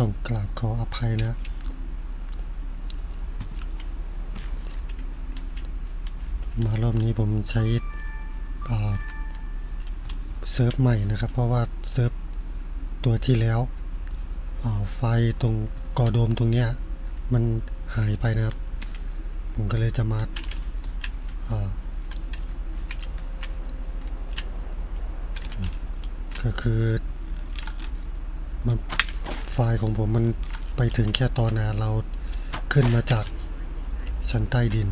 ต้องกราบขออภัยนะ มารอบนี้ผมใช้เซิร์ฟใหม่นะครับ เพราะว่าเซิร์ฟตัวที่แล้วไฟตรงกอโดมตรงเนี้ยมันหายไปนะครับ ผมก็เลยจะมาก็คือมัน ไฟล์ของผมมันไปถึงแค่ตอนนะเราขึ้นมาจากชั้นใต้ดิน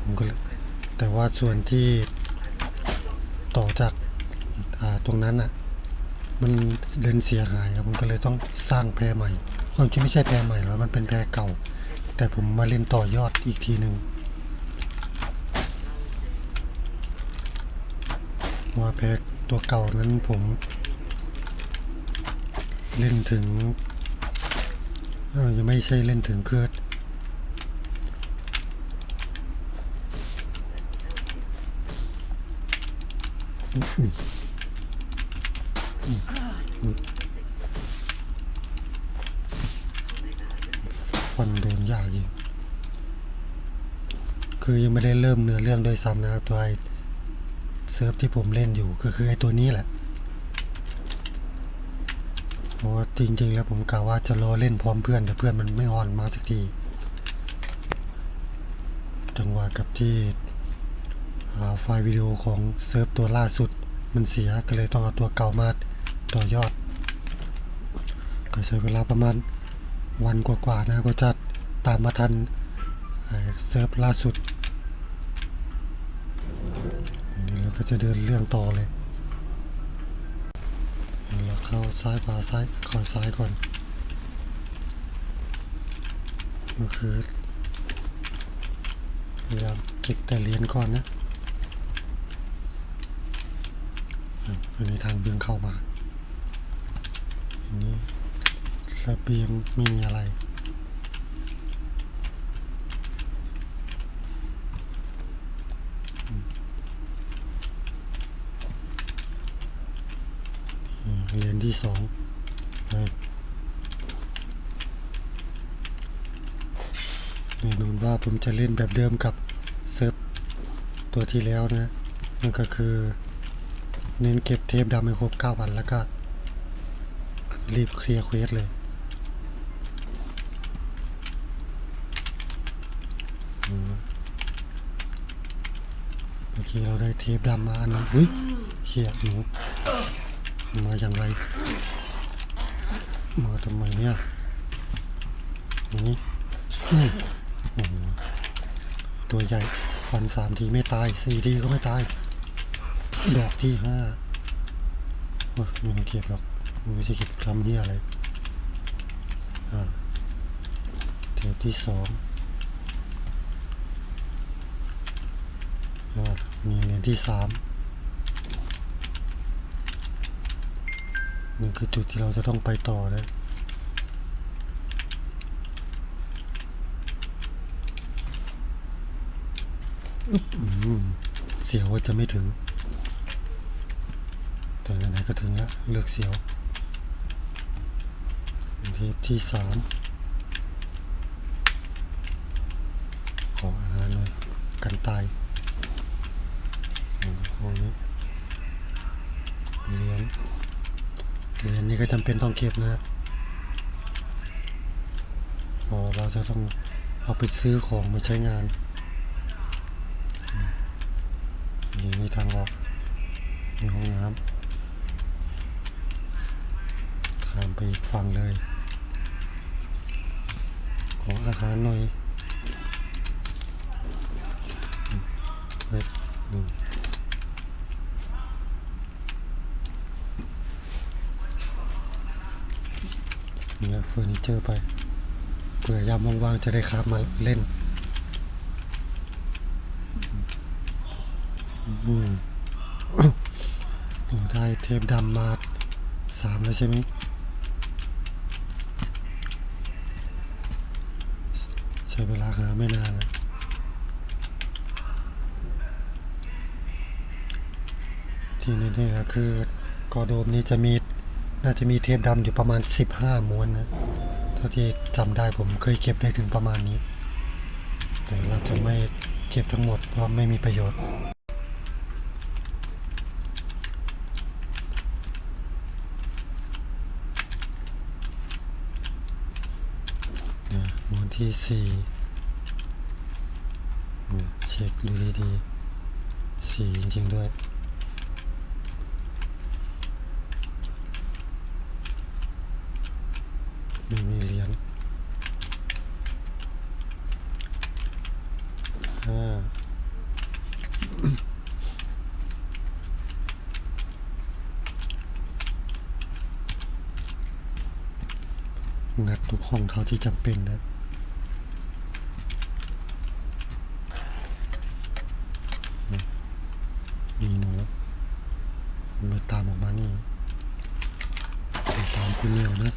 ผมก็เลยแต่ว่าส่วนที่ต่อจากาตรงนั้นอะมันเดินเสียหายครับผมก็เลยต้องสร้างแพรใหม่ ความจริงไม่ใช่แพรใหม่หรอกมันเป็นแพรเก่า แต่ผมมาเล่นต่อยอดอีกทีหนึ่งว่าแพรตัวเก่านั้นผม เล่นถึงยังไม่ใช่เล่นถึงเคือฟันโดนยากอยู่คือยังไม่ได้เริ่มเนื้อเรื่องด้วยซ้ำนะครับตัวไอเซิร์ฟที่ผมเล่นอยู่ก็คือไอตัวนี้แหละ เพราะว่าจริงๆ แล้วผมกะว่าจะรอเล่นพร้อมเพื่อนแต่เพื่อนมันไม่ออนมาสักที จังหวะกับที่ไฟล์วิดีโอของเซิร์ฟตัวล่าสุด มันเสียก็เลยต้องเอาตัวเก่ามาต่อยอด ก็ใช้เวลาประมาณวันกว่าๆนะก็จะตามมาทันเซิร์ฟล่าสุดนนี้เราก็จะเดินเรื่องต่อเลย เข้าซ้ายขวาซ้ายขอซ้ายก่อนก็คือพยายามเก็บแต่เหรียญก่อนนะอะอันนี้ทางเบียงเข้ามาอันนี้ระเบียงไม่มีอะไร อืมเหรียญที่สองแน่นอนว่าผมจะเล่นแบบเดิมกับเซิร์ฟตัวที่แล้วนะ นั่นก็คือ เน้นเก็บเทปดำให้ครบ 9 วันแล้วก็ รีบเคลียร์เควสเลยเมื่อกี้เราได้เทปดำมาอันนึงอุ้ยเขี่ยหนู มาอย่างไร มาทำไมเนี่ยนี้อื้อโอ้โหตัวใหญ่ ฟันสามทีไม่ตายสี่ทีก็ไม่ตาย ดอกที่ห้าเว้ยไม่ต้องเก็บหรอกไม่ใช่เก็บทำที่อะไรอ่าเทปที่สองอ่ามีเหรียญที่สาม นี่คือจุดที่เราจะต้องไปต่อนะอึ๊บเสียวว่าจะไม่ถึง แต่ไหนๆก็ถึงแล้วเลือกเสียวทปที่สามขออาหารหน่อยกันตายอืมห้องนี้เหรียญ เหรียญนี้ ก็จำเป็นต้องเก็บนะเพอเราจะต้องเอาไปซื้อของมาใช้งานมนี่มีทางออกมีห้องน้ำข้ามไปอีกฝั่งเลย ของอาหารหน่อยอืมเฮ้ยนี่ เนี่ยเฟอร์นิเจอร์ไปเผื่อยามว่างๆจะได้ครับมาเล่นอืมเราได้เทปดำมาสามแล้วใช่ไหมใช้เวลาหาไม่นานนะที่แน่ๆก็คือ กอโดมนี้จะมี น่าจะมีเทปดำอยู่ประมาณ 15 ม้วนนะ เท่าที่จำได้ผมเคยเก็บได้ถึงประมาณนี้ แต่เราจะไม่เก็บทั้งหมดเพราะไม่มีประโยชน์นะม้วนที่สี่เนี่ยเช็คดูดีๆสี่จริงๆด้วย ไม่มีเหรียญห้า งัดทุกห้องเที่จำเป็นนะมีหนูมันไม่ตามออกมานี่ม่ตามคุณเหนียวนะ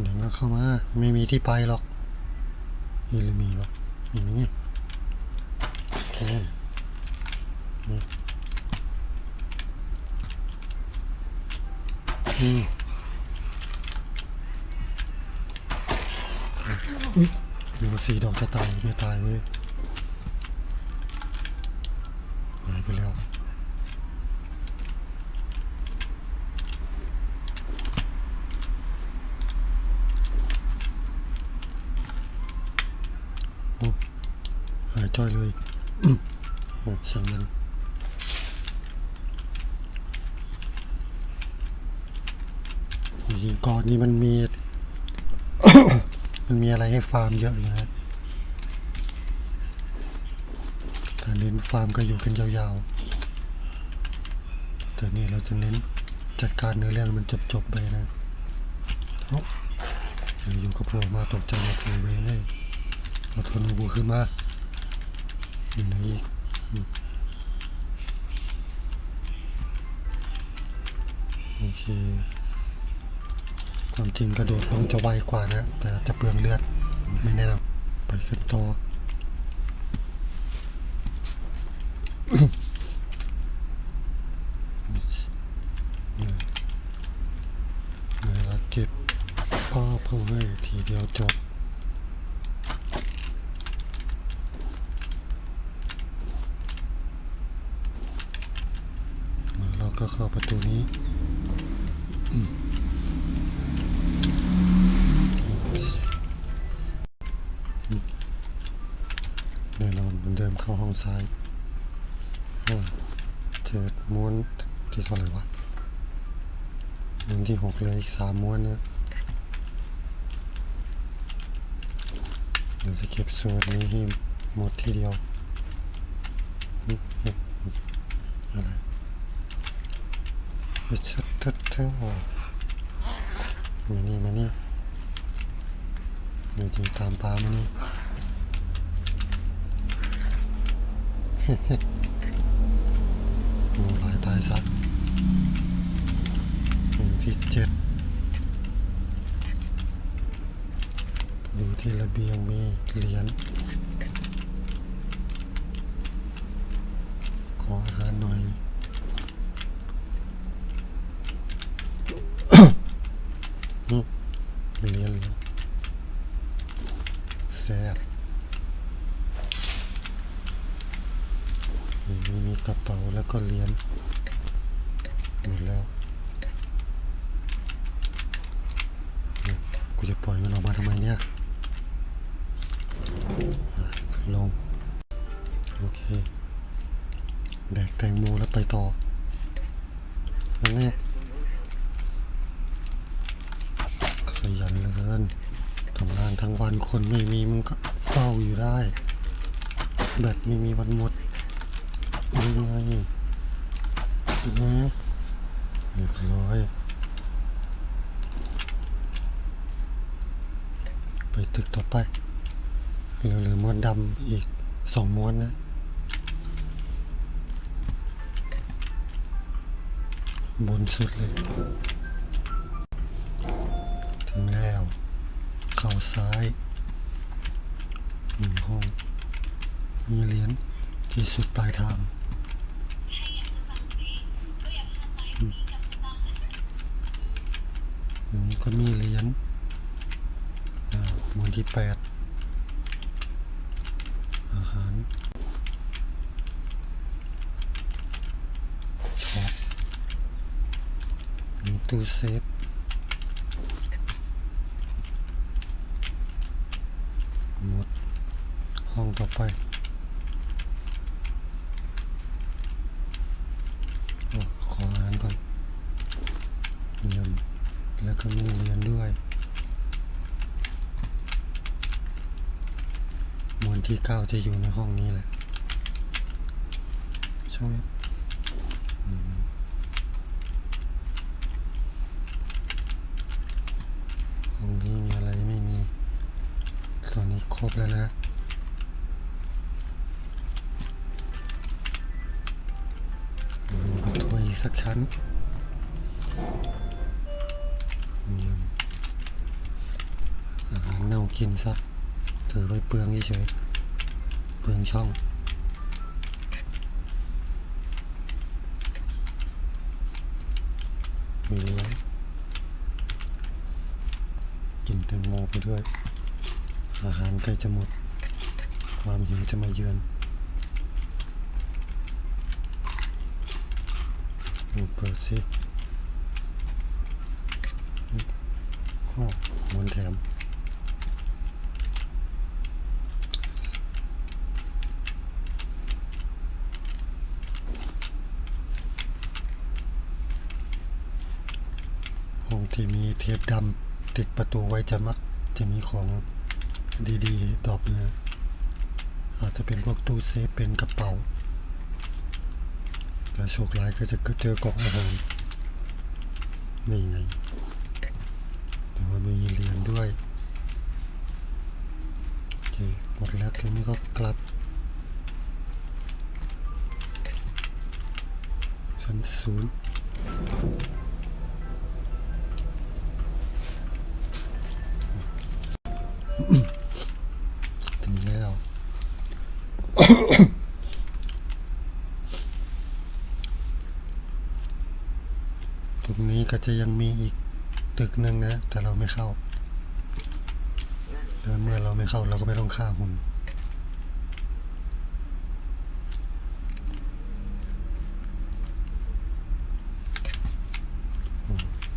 เดี๋ยวก็เข้ามา ไม่มีที่ไปหรอกเฮ้ยหรือมีวะไม่มีโอ้ย นี่อุ้ยหนึ่งสี่ดอกจะตายไม่ตายเว้ยหายไปแล้ว โอ้หายจ้อยเลยอื้อโอ้ช่างมันยิงก่อนนี้มันมี มันมีอะไรให้ ฟาร์มเยอะอยู่นะถ้าเน้นฟาร์มก็อยู่กันยาวๆ แต่นี่เราจะเน้นจัดการเนื้อเรื่องมันจบๆไปนะเอ้าอยู่กับโผล่มาตกใจมาโผล่เวเลยเอาทนูบูขึ้นมาอยู่ไหนอีกโอเคความจริงกระโดดลงจะไวกว่านะ แต่จะเปลืองเลือด ไม่แนะนำไปขึ้นต่อ เนี่ยเนี่ยเราเก็บป้อเพื่อให้ทีเดียวจบ เราก็เข้าประตูนี้อืมแน่นอนเหมือนเดิ เข้าห้องซ้ายเจอม้วนที่เท่าไหร่วะม้วนที่หกเลยอีกสามม้วนนะเดี๋ยวจะเก็บส่วนนี้ให้หมดทีเดียวอืมอืมอืมอะไรชัดชัดชัดมานี่มานี่เดี๋ยวจริงตามปลามานี่ โอ้ลายตายซะหมู่ที่เจ็ดดูที่ระเบียงมีเหรียญขออาหารหน่อย ตึกต่อไปเหลือม้วนดำอีกสองม้วนนะ บนสุดเลย ถึงแล้ว เข่าซ้ายหนึ่งห้อง มีเลี้ยนที่สุดปลายทางนี่ก็มีเลี้ยน ที่แปดอาหารช็อปมีตู้เซฟหมดห้องต่อไปโอ้ขออ่านก่อนเยี่ยมแล้วก็มีเรียนด้วยหมวด ที่เก้าจะอยู่ในห้องนี้แหละ ช่ไหมอืมห้องนี้มีอะไรไม่มีตอนนี้ครบแล้วนะถ้วยสักชั้นยี่ยมอาหารเน่ากินซะถือไว้เปลืองเฉย เปลืองช่อง มีเลี้ยงกินแตงโมไปด้วย อาหารใกล้จะหมด ความหิวจะมาเยือนดูเปิดสิข้อมวนแถม ห้องที่มี เทปดำติดประตูไว้จะมักจะมีของดีๆดอกเนื้ออาจจะเป็นพวกตู้เซฟเป็นกระเป๋าแล้วโชคร้ายก็จะเจอกล่องอาหารนี่ไงแต่ว่าไม่มีเหรียญด้วยโอเคหมดแล้วทีนี้ก็กลับชั้นศูนย์ จะยังมีอีกตึกหนึ่งนะ แต่เราไม่เข้าแล้วเมื่อเราไม่เข้าเราก็ไม่ต้องฆ่าหุ่น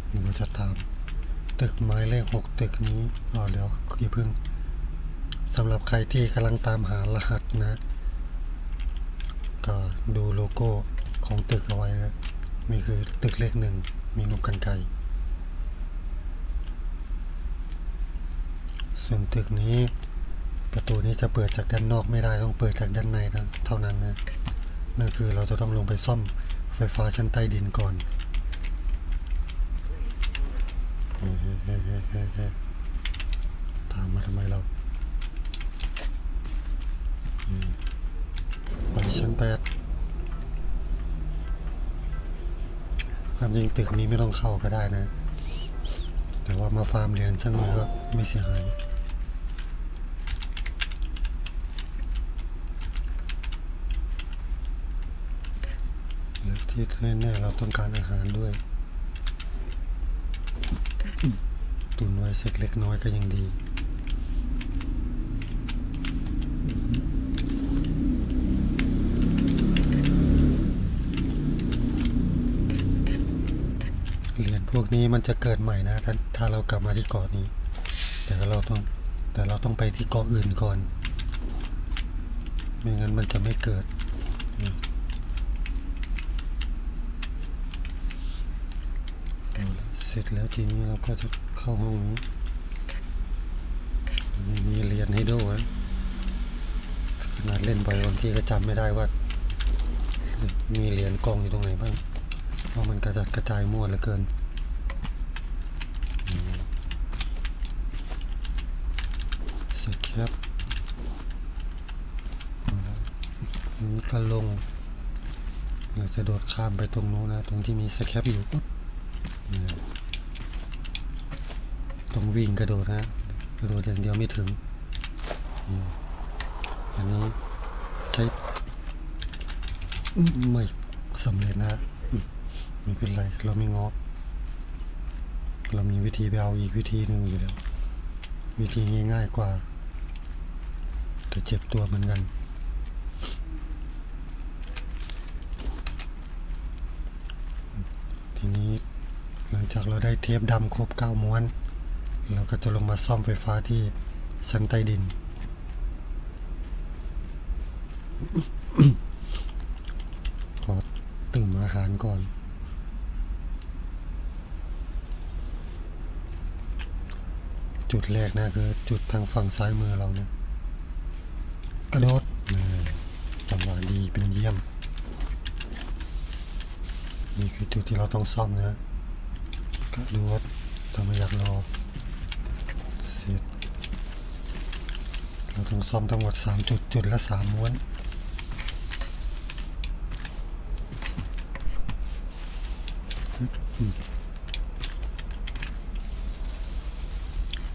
หรือว่าจะตาม ตึกหมายเลขหกตึกนี้อ๋อเดี๋ยวอย่าเพิ่งสำหรับใครที่กำลังตามหารหัสนะ ก็ดูโลโก้ของตึกเอาไว้นะ นี่คือตึกเลขหนึ่ง มีนกกันไก่ส่วนตึกนี้ประตูนี้จะเปิดจากด้านนอกไม่ได้ต้องเปิดจากด้านในนะเท่านั้นนะนั่นคือเราจะต้องลงไปซ่อมไฟฟ้าชั้นใต้ดินก่อนตามมาทำไมเราไปชั้นแปด ความจริงตึกนี้ไม่ต้องเข้าก็ได้นะ แต่ว่ามาฟาร์มเรียนสักหน่อยก็ไม่เสียหายและที่แน่ๆเราต้องการอาหารด้วย ตุนไว้สักเล็กน้อยก็ยังดี เหรียญพวก นี้มันจะเกิดใหม่นะถ้าถ้าเรากลับมาที่เกาะนี้ แต่เราต้องแต่เราต้องไปที่เกาะอื่นก่อน ไม่งั้นมันจะไม่เกิดเสร็จแล้วทีนี้เราก็จะเข้าห้องนี้ม่มีเหรียญให้ดูนะขนาดเล่นไปบางทีก็จำไม่ได้ว่า มีเหรียญกองอยู่ตรงไหนบ้างเพราะมันกระจัดกระจายมั่วเหลือเกินอืมเสร็จ ครับนี่ก็ลงเราจะโดดข้ามไปตรงนู้นนะ ตรงที่มีสแคปอยู่ปุ๊บต้องวิ่งกระโดดนะ กระโดดอย่างเดียวไม่ถึง อันนี้ใช้ไม่สำเร็จนะไม่เป็นไร เราไม่งอเรามีวิธีไปเอาอีกวิธีหนึ่งอยู่แล้ว วิธีง่ายๆกว่า แต่เจ็บตัวเหมือนกัน ทีนี้หลังจากเราได้เทปดำครบเก้าม้วน เราก็จะลงมาซ่อมไฟฟ้าที่ชั้นใต้ดิน ขอตื่มอาหารก่อนจุดแรกนะคือจุดทางฝั่งซ้ายมือเราเนี่ย กระโดดนะจังหวะดีเป็นเยี่ยม นี่คือจุดที่เราต้องซ่อมนะกระโดดถ้าไมอยากรอเสร็จเราต้องซ่อมทั้งหมด 3 จุดจุดละ 3 ม้วน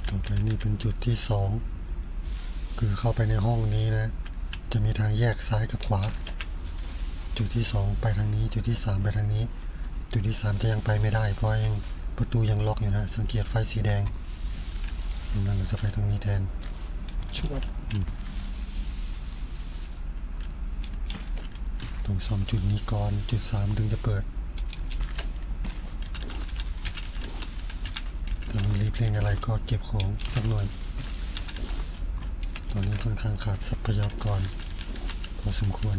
ต่อไปนี่เป็นจุดที่ 2 คือเข้าไปในห้องนี้นะ จะมีทางแยกซ้ายกับขวา จุดที่ 2 ไปทางนี้ จุดที่ 3 ไปทางนี้ จุดที่ 3 จะยังไปไม่ได้ เพราะยังประตูยังล็อกอยู่นะ สังเกตไฟสีแดงนั่นเราจะไปทางนี้แทนชวดอืมต้องซ่อมจุดนี้ก่อน จุด3ถึงจะเปิดถ้ามีรีบเร่งอะไรก็เก็บของสักหน่อย ตอนนี้ค่อนข้างขาดทรัพยากรพอสมควร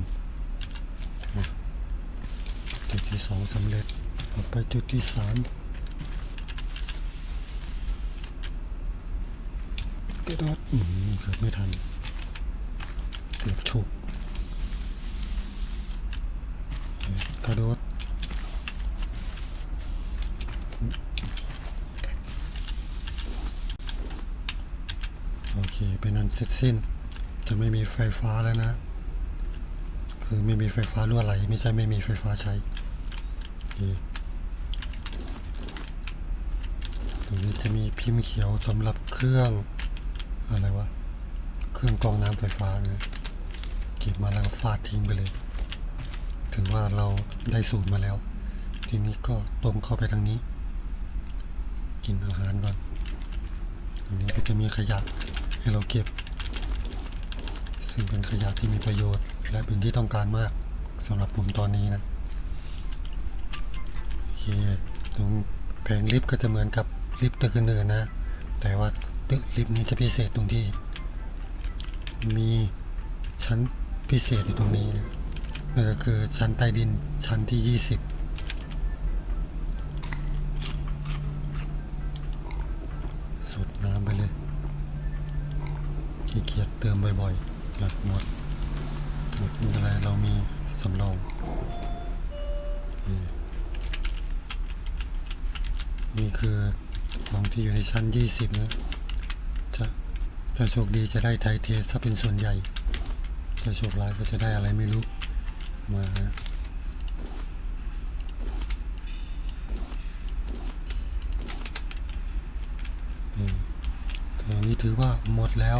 จุดที่สองสำเร็จต่อไปจุดที่สามกระโดดอืมเกือบไม่ทันเกือบฉุกกระโดดโอเค เสร็จสิ้น จะไม่มีไฟฟ้าแล้วนะ คือไม่มีไฟฟ้ารั่วไหล ไม่ใช่ไม่มีไฟฟ้าใช้โอเคตรงนี้จะมีพิมพ์เขียวสำหรับเครื่องอะไรวะ เครื่องกรองน้ำไฟฟ้าเนะเก็บมาแล้วฟาดทิ้งไปเลยถึงว่าเราได้สูตรมาแล้ว ทีนี้ก็ตรงเข้าไปทางนี้ กินอาหารก่อนตรงนี้ก็จะมีขยะให้เราเก็บ ซึ่งเป็นขยะที่มีประโยชน์ และเป็นที่ต้องการมากสำหรับผมตอนนี้นะโอเคตรงแผงลิฟต์ก็จะเหมือนกับลิฟต์ตึกอื่นๆนะ แต่ว่าตึกลิฟต์นี้จะพิเศษตรงที่ มีชั้นพิเศษอยู่ตรงนี้นะนั่นก็คือชั้นใต้ดินชั้นที่ 20สดน้ำไปเลยขี้เกียจเติมบ่อยๆ หลักหมดหมดไม่เป็นไรเรามีสำรองนี่คือของที่อยู่ในชั้น 20 นะจะถ้าโชคดีจะได้ไทเทสซะเป็นส่วนใหญ่ถ้าโชคร้ายก็จะได้อะไรไม่รู้มานะตอนนี้ถือว่าหมดแล้ว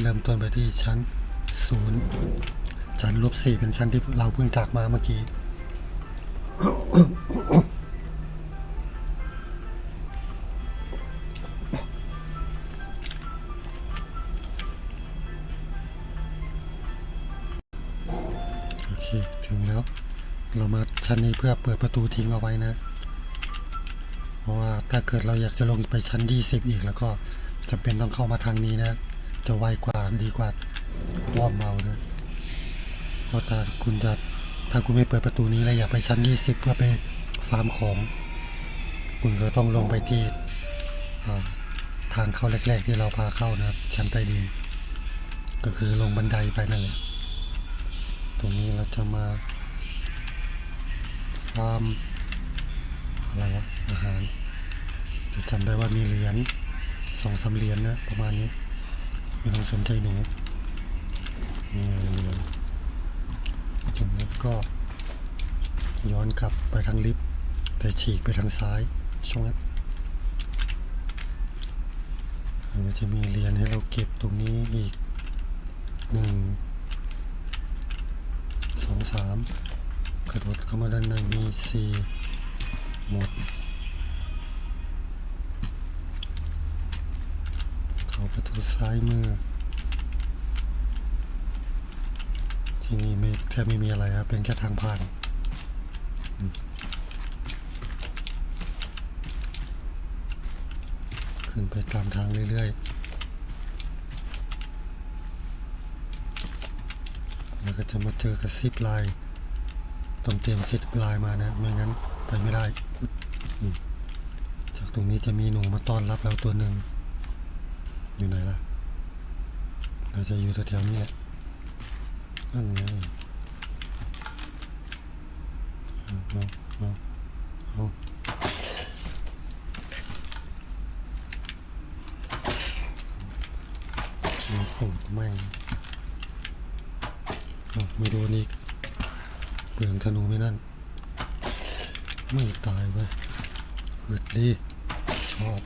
เริ่มต้นไปที่ชั้นศูนย์ชั้นลบสี่เป็นชั้นที่เราเพิ่งจากมาเมื่อกี้ โอเค ถึงแล้ว เรามาชั้นนี้เพื่อเปิดประตูทิ้งเอาไว้นะ เพราะว่าถ้าเกิดเราอยากจะลงไปชั้น 20 อีกแล้วก็จำเป็นต้องเข้ามาทางนี้นะ จะไวกว่าดีกว่าอ้อมเมานะเพราะถ้าคุณจะถ้าคุณไม่เปิดประตูนี้แล้วอยากไปชั้น 20 เพื่อไปฟาร์มของ คุณก็ต้องลงไปที่ทางเข้าแรก ๆ ที่เราพาเข้านะครับ ชั้นใต้ดิน ก็คือลงบันไดไปนั่นแหละตรงนี้เราจะมาฟาร์มอะไรวะอาหารจะจำได้ว่ามีเหรียญสองสามเหรียญนะประมาณนี้ ม่ต้องสนใจหนูนี่เหรียญจากนั้นก็ย้อนกลับไปทางลิฟต์แต่ฉีกไปทางซ้ายช่วงนั้นมันจะมีเหรียญให้เราเก็บตรงนี้อีกหนึ่งสองสามกระโดดเข้ามาด้านในมีสี่หมด ประตูซ้ายมือ ที่นี่ไม่แทบไม่มีอะไรครับ เป็นแค่ทางผ่านขึ้นไปตามทางเรื่อยๆ แล้วก็จะมาเจอกับซิปไลน์ต้องเตรียมซิปไลน์มานะ ไม่งั้นไปไม่ได้ จากตรงนี้จะมีหนูมาต้อนรับเราตัวหนึ่ง อยู่ไหนล่ะเราจะอยู่แถวๆนี้แหละนั่นไงเอาเอาเอาเอาเอาตูดแม่งเอาไม่โดนอีกเปลืองธนูไม่นั่น ไม่ตายเว้ยเกิดดีชอบ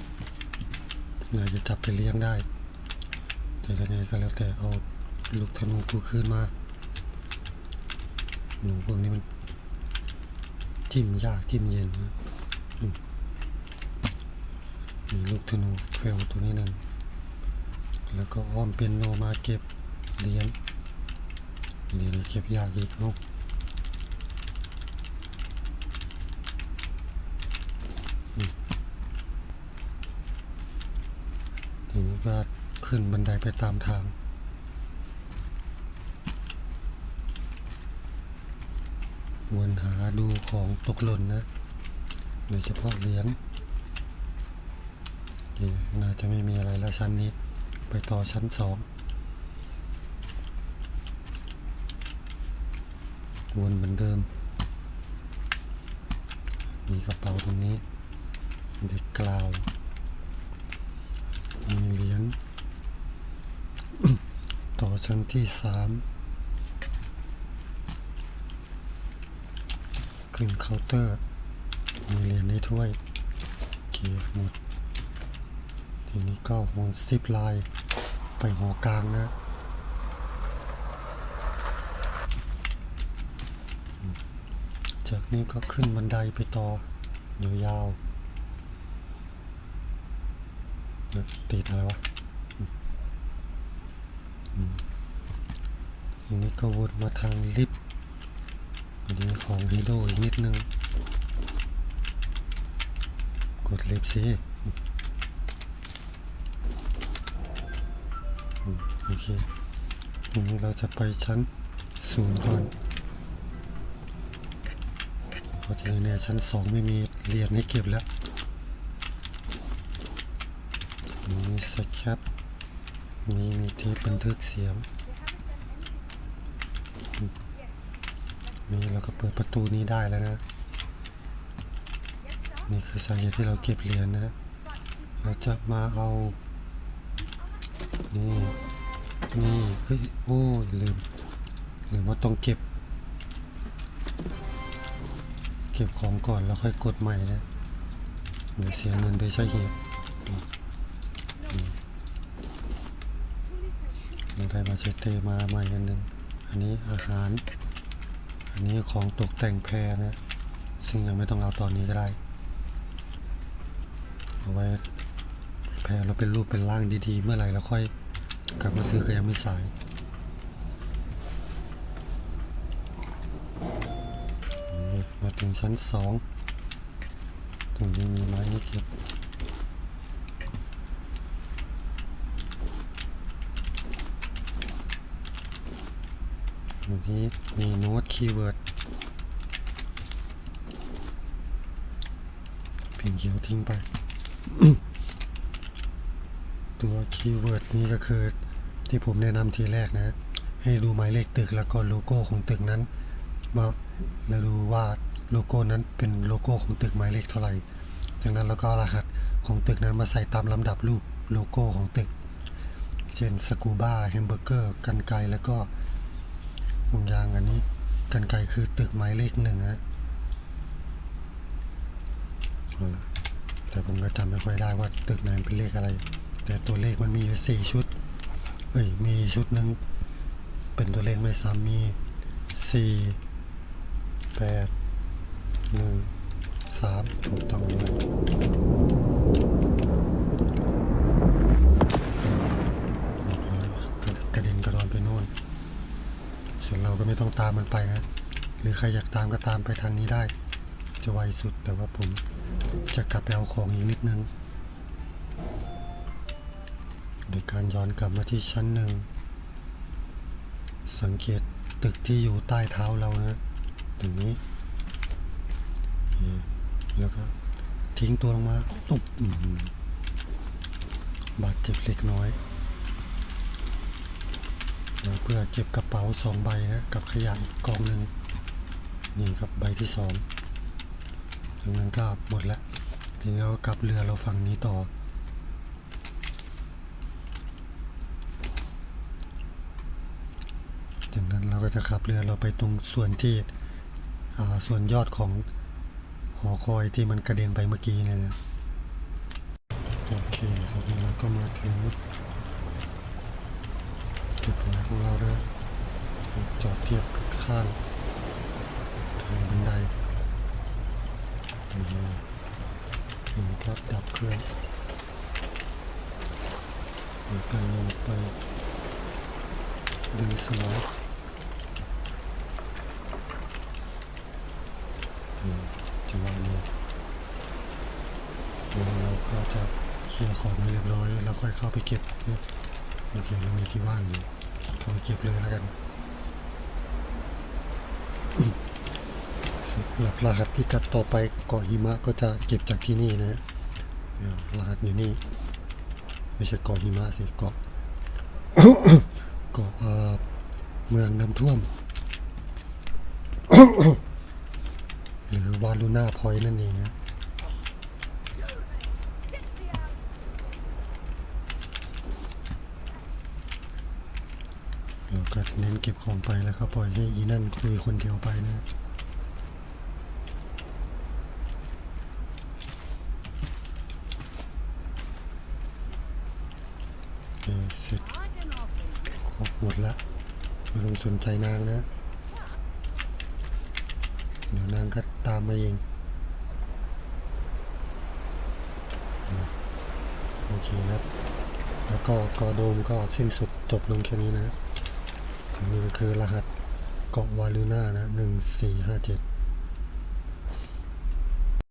นายจะจับไปเลี้ยงได้ แต่ยังไงก็แล้วแต่เอาลูกธนูกูคืนมา หนูพวกนี้มันจิ้มยากจิ้มเย็นนะมีลูกธนูเฟลตัวนี้หนึ่ง แล้วก็อ้อมเป็นโนมาเก็บเหรียญเหรียญเก็บยากอีกเอ้าอืมทีนี้ก็ขึ้นบัน ไปตามทาง วนหาดูของตกหล่นนะ โดยเฉพาะเหรียญเคน่าจะไม่มีอะไรแล้วชั้นนี้ ไปต่อชั้นสองวนเหมือนเดิม มีกระเป๋าตรงนี้ เด็กกล่าว มีเหรียญ ชั้นที่สามขึ้นเคาน์เตอร์ มีเหรียญในถ้วยโอเคหมด ทีนี้ก็หนซิปลน์ไปหอกลางนะจากนี้ก็ขึ้นบันไดไปต่อยาวๆติดอะไรวะอืมอืม ทีนี้ก็วนมาทางลิฟต์อันนี้ของฮีโร่อีกนิดนึง กดเล็บสิโอเคทีนี้เราจะไปชั้นศูนย์ก่อนเพราะทีนี้เนี่ยชั้นสองไม่มีเหรียญให้เก็บแล้วมีสแคปมีมีเทปบันทึกเสียง นี่เราก็เปิดประตูนี้ได้แล้วนะ นี่คือสาเหตุที่เราเก็บเหรียญนะเราจะมาเอา นี่ นี่เฮ้ยโอ้ยลืมลืมว่าต้องเก็บ เก็บของก่อนแล้วค่อยกดใหม่นะเดี๋ยวเสียเงินโดยใช่เหตุอืมอืมเราได้มาเชเตมาใหม่อันหนึ่งอันนี้อาหาร อันนี้ของตกแต่งแพรนะ ซึ่งยังไม่ต้องเอาตอนนี้ก็ได้ เอาไว้แพรเราเป็นรูปเป็นร่างดีๆ เมื่อไหร่เราค่อยกลับมาซื้อก็ยังไม่สายมาถึงชั้นสองตรงนี้มีไม้ให้เก็บ ตรง นี้มีโน้ตคีย์เวิร์ดเพิมพ์เขียวทิ้งไป ตัวคีย์เวิร์ดนี้ก็คือที่ผมแนะนำทีแรกนะ ให้ดูหมายเลขตึกแล้วก็โลโก้ของตึกนั้นมาแล้วดูว่าโลโก้นั้นเป็นโลโก้ของตึกหมายเลขเท่าไหร่ จากนั้นเราก็เอารหัสของตึกนั้นมาใส่ตามลำดับรูปโลโก้ของตึก เช่นสกูบ้าแฮมเบอร์เกอร์ กันไกแล้วก็ วงยางอันนี้ กันไกรคือตึกหมายเลขหนึ่งนะแต่ผมก็จำไม่ค่อยได้ว่าตึกไหนเป็นเลขอะไร แต่ตัวเลขมันมีอยู่สี่ชุด เอ้ย มีชุดหนึ่งเป็นตัวเลขไม่ซ้ำมีสี่แปดหนึ่งสามถูกต้องด้วย ส่วนเราก็ไม่ต้องตามมันไปนะ หรือใครอยากตามก็ตามไปทางนี้ได้ จะไวสุดแต่ว่าผมจะกลับไปเอาของอีกนิดนึง โดยการย้อนกลับมาที่ชั้นหนึ่ง สังเกตตึกที่อยู่ใต้เท้าเรานะตึกนี้เคแล้วก็ทิ้งตัวลงมาตุ๊บบาดเจ็บเล็กน้อย เพื่อเก็บกระเป๋าสองใบนะกับขยะอีกกองหนึ่งนี่ครับใบที่สองจากนั้นก็หมดแล้วทีนี้เราก็กลับเรือเราฝั่งนี้ต่อ จากนั้นเราก็จะขับเรือเราไปตรงส่วนที่ส่วนยอดของหอคอยที่มันกระเด็นไปเมื่อกี้เนี่ยนะโอเคตอนนี้เราก็มาถึง จุดหมายของเราแล้วจอดเทียบข้างทางบันไดนี่ถึงก็ดับเครื่องแล้วก็ลงไปดึงสมองอืมจังหวะนี้เราก็จะเคลียร์ของให้เรียบร้อยแล้วค่อยเข้าไปเก็บเนี่ยโอเคเรามีที่ว่างอยู่ เข้าเก็บเลยแล้วกันหรับรหัสพิกัดต่อไปเกาะหิมะก็จะเก็บจากที่นี่นะฮะรหัสอยู่นี่ ไม่ใช่เกาะหิมะสิเกาะเกาะเอ่อเมืองน้ำท่วม หรือวาลูน่าพอยนั่นเองนะ เน้นเก็บของไปแล้วก็ปล่อยให้อีนั่นคุยคนเดียวไปนะเสร็จครบหมดละไม่ต้องสนใจนางนะ เดี๋ยวนางก็ตามมาเองโอเคครับ แล้วก็กอโดมก็สิ้นสุดจบลงแค่นี้นะ นี่ก็คือรหัสเกาะวาลูน่านะหนึ่งสี่ห้าเจ็ด